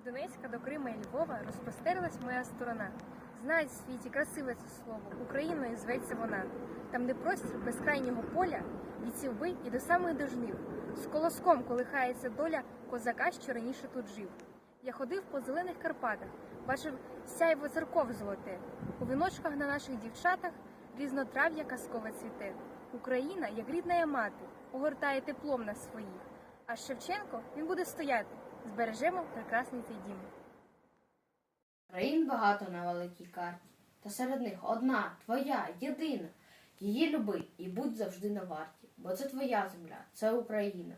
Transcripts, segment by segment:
Від Донецька до Крима і Львова розпростерлась моя сторона. Знають в світі красиве це слово, Україною зветься вона. Там, де простір безкрайнього поля, від сівби і до самих дожнив. З колоском колихається доля козака, що раніше тут жив. Я ходив по зелених Карпатах, бачив сяйво церков золоте. У віночках на наших дівчатах різнотрав'я казкове цвіте. Україна, як рідна мати, огортає теплом на своїх. А Шевченко він буде стояти. Збережемо прекрасний цей дім. Країн багато на великій карті, та серед них одна, твоя, єдина. Її люби і будь завжди на варті, бо це твоя земля, це Україна.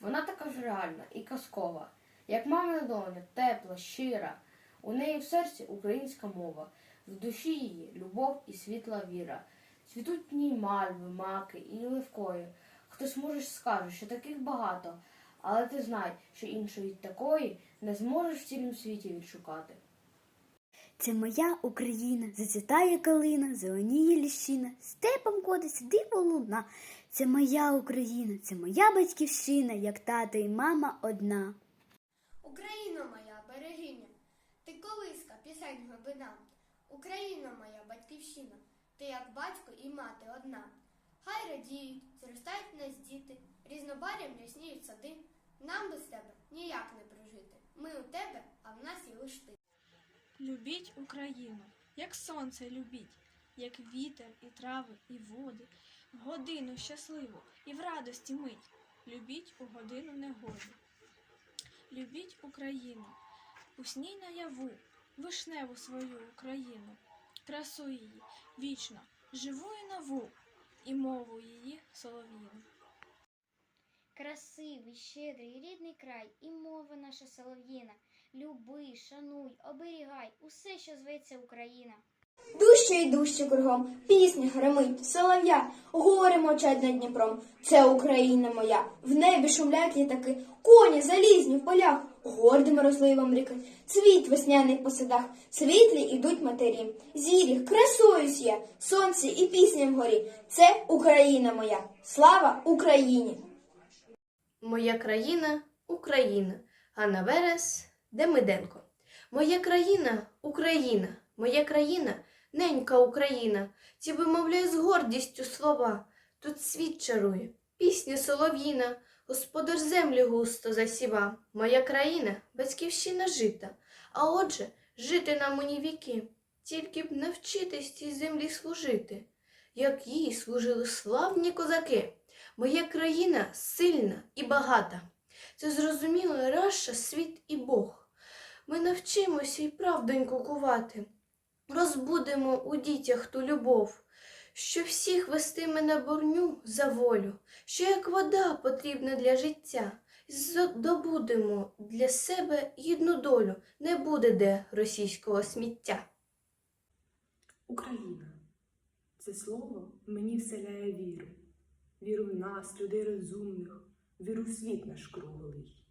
Вона така ж реальна і казкова, як мамина доня, тепла, щира. У неї в серці українська мова, в душі її любов і світла віра. Цвітуть в ній мальви, маки і левкої. Хтось може скаже, що таких багато, але ти знай, що іншої такої не зможеш в цілім світі відшукати. Це моя Україна, зацвітає калина, зеленіє ліщина, степом котиться диво луна. Це моя Україна, це моя батьківщина, як тато і мама одна. Україно моя берегиня, ти колиска пісень глибина. Україна моя батьківщина, ти як батько і мати одна. Хай радіють, зростають нас діти, різнобарям рясніють сади. Нам без тебе ніяк не прожити. Ми у тебе, а в нас і лиш ти. Любіть Україну, як сонце любіть, як вітер і трави, і води, в годину щасливу і в радості мить. Любіть у годину негоди. Любіть Україну, усній наяву, вишневу свою Україну, красу її вічно, живу і нову, і мову її солов'їну. Красивий, щедрий, рідний край, і мова наша солов'їна. Люби, шануй, оберігай усе, що зветься Україна. Дужче й дужче кругом, пісня гримить, солов'я, гори мовчать над Дніпром. Це Україна моя, в небі шумлять літаки, коні залізні в полях, гордим розливом ріки, цвіт весняний по садах, світлі ідуть матері, зірі, красуюсь я, сонце і пісня вгорі. Це Україна моя, слава Україні! Моя країна Україна, Ганна Верес, Демиденко. Моя країна Україна, моя країна ненька Україна. Ці вимовляю з гордістю слова. Тут світ чарує, пісня солов'їна, господар землі густо засіва. Моя країна батьківщина жита, а отже, жити нам у ній віки, тільки б навчитись цій землі служити, як їй служили славні козаки. Моя країна сильна і багата. Це зрозуміло раша світ і Бог. Ми навчимося й правдоньку кувати, розбудемо у дітях ту любов, що всіх вестиме на борню за волю, що як вода потрібна для життя, здобудемо для себе гідну долю, не буде де російського сміття. Україна. Це слово мені вселяє віру. Віру в нас, людей розумних, віру в світ наш круглий.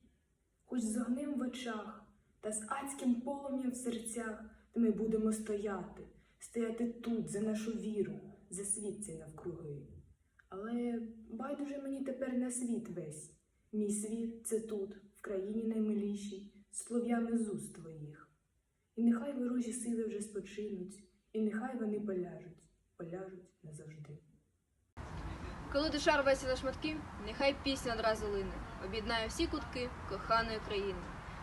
Хоч з огнем в очах та з адським полум'ям в серцях, то ми будемо стояти, стояти тут за нашу віру, за світ цей навкруги. Але байдуже мені тепер на світ весь. Мій світ це тут, в країні наймилішій, слов'ями уст твоїх. І нехай ворожі сили вже спочинуть, і нехай вони поляжуть, поляжуть назавжди. Коли душа рветься на шматки, нехай пісня одразу лине, об'єднає всі кутки коханої країни.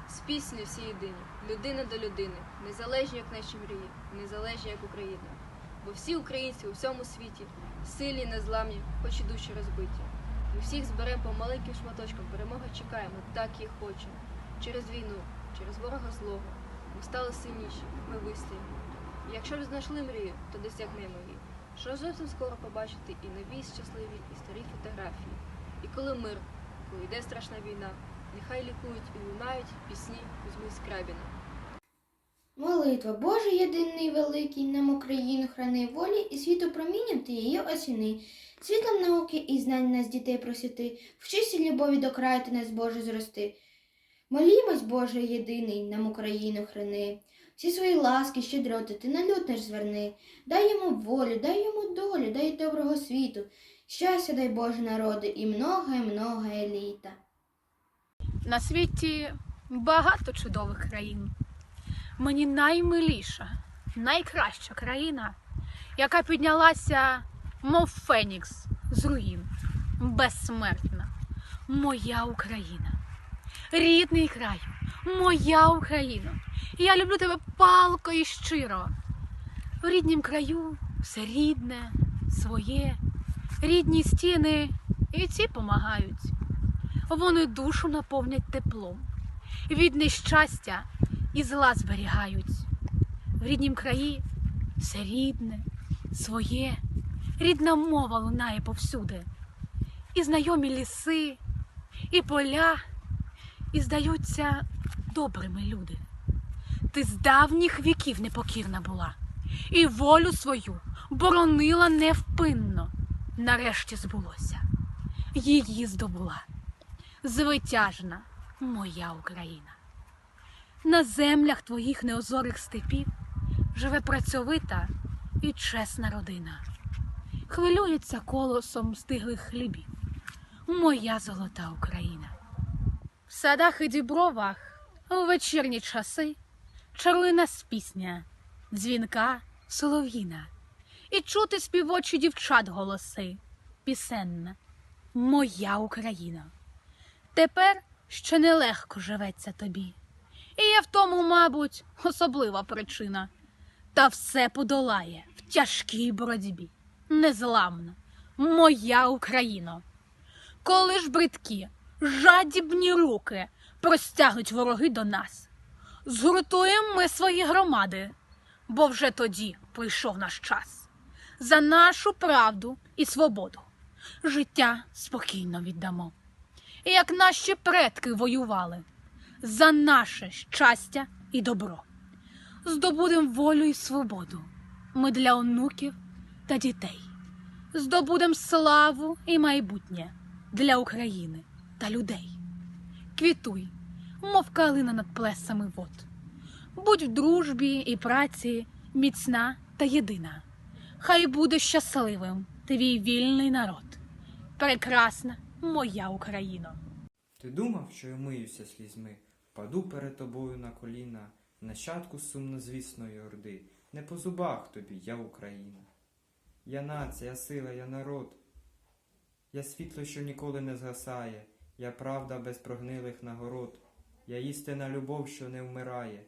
З пісні всі єдині, людина до людини, незалежні, як наші мрії, незалежні, як Україна. Бо всі українці у всьому світі сильні, незламні, хоч і душі розбиті. Ми всіх зберемо по маленьким шматочкам, перемоги чекаємо, так їх хочемо. Через війну, через ворога злого. Ми стали сильніші, ми вистоїмо. Якщо ж знайшли мрію, то досягнемо її. Що зовсім скоро побачити і нові щасливі, і старі фотографії. І коли мир, коли йде страшна війна, нехай лікують і лунають пісні Кузьми Скрябіна. Молитва, Боже єдиний великий, нам Україну храни волі і світу промінням ти її осіни. Світлом науки і знань нас дітей просвіти, вчися любові до краю ти нас, Боже, зрости. Молімось, Боже єдиний, нам Україну храни. Всі свої ласки, щедроти ти на люд наш зверни. Дай йому волю, дай йому долю, дай доброго світу. Щастя дай Боже народи і многое, многое літа. На світі багато чудових країн. Мені наймиліша, найкраща країна, яка піднялася, мов Фенікс з руїн, безсмертна, моя Україна. Рідний край, моя Україна. Я люблю тебе палко і щиро. В ріднім краю все рідне, своє, рідні стіни і ці помагають. Вони душу наповнять теплом, від нещастя і зла зберігають. В ріднім краї все рідне, своє, рідна мова лунає повсюди. І знайомі ліси, і поля, і здаються добрими люди. Ти з давніх віків непокірна була, і волю свою боронила невпинно. Нарешті збулося, її здобула звитяжна моя Україна. На землях твоїх неозорих степів живе працьовита і чесна родина. Хвилюється колосом стиглих хлібів. Моя золота Україна. В садах і дібровах у вечірні часи чарує нас пісня, дзвінка солов'їна, і чути співочі дівчат голоси. Пісенна, моя Україна. Тепер ще нелегко живеться тобі. І є в тому, мабуть, особлива причина. Та все подолає в тяжкій боротьбі. Незламна, моя Україна. Коли ж бридкі, жадібні руки простягнуть вороги до нас, згуртуємо ми свої громади, бо вже тоді прийшов наш час. За нашу правду і свободу життя спокійно віддамо і як наші предки воювали за наше щастя і добро. Здобудем волю і свободу ми для онуків та дітей. Здобудем славу і майбутнє для України та людей. Квітуй, мов калина над плесами вод. Будь в дружбі і праці міцна та єдина. Хай буде щасливим твій вільний народ. Прекрасна моя Україно. Ти думав, що я миюся слізьми, впаду перед тобою на коліна, нащадку сумнозвісної орди, не по зубах тобі, я Україна. Я нація, сила, я народ. Я світло, що ніколи не згасає, я правда без прогнилих нагород, я істина любов, що не вмирає.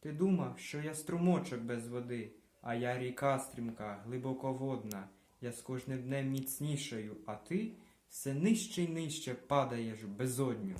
Ти думав, що я струмочок без води, а я ріка стрімка, глибоководна, я з кожним днем міцнішаю, а ти все нижче й нижче падаєш безодню.